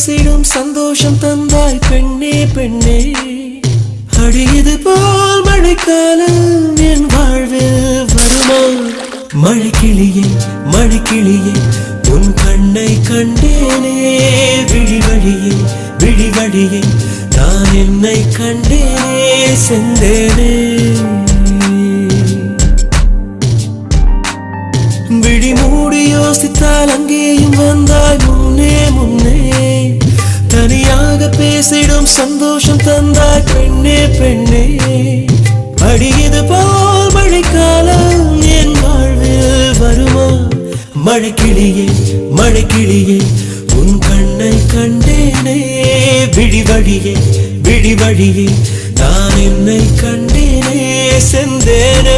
பேசிடும் சந்தோஷம் தந்தாய் பெண்ணே பெண்ணே. அடியது போல் மழைக்காலம் என் வாழ்வில் வருமா? மழைக்கிளியே மழைக்கிளியே உன் கண்ணை கண்டேனே. விழிவழியே விழிவழியே நான் என்னை கண்டேனே செந்தேனே. விழி மூடி யோசித்தால் அங்கே பேசிடும் சந்தோஷம் தந்தாய் பெண்ணே பெண்ணே. அடியது போல் மழைக்காலம் என் வாழ்வில் வருமா? மழைக்கிளியே மழைக்கிளியே உன் கண்ணை கண்டேனே. விழி வழியே நான் என்னை கண்டேனே. செந்தேனே